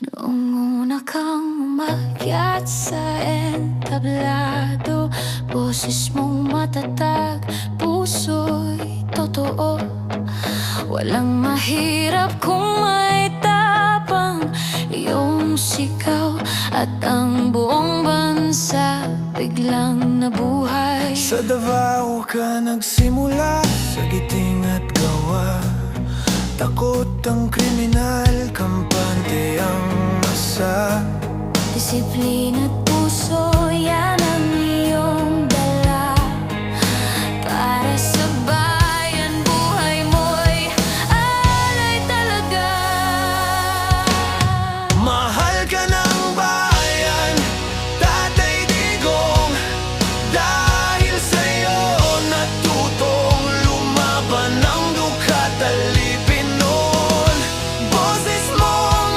Noong una kang umakyat sa entablado Boses mong matatag, puso'y totoo. Walang mahirap kung may tapang Iyong sigaw at ang buong bansa Biglang nabuhay. Sa Davao ka nagsimula Sa giting at gawa Takot ang kriminal disciplina. te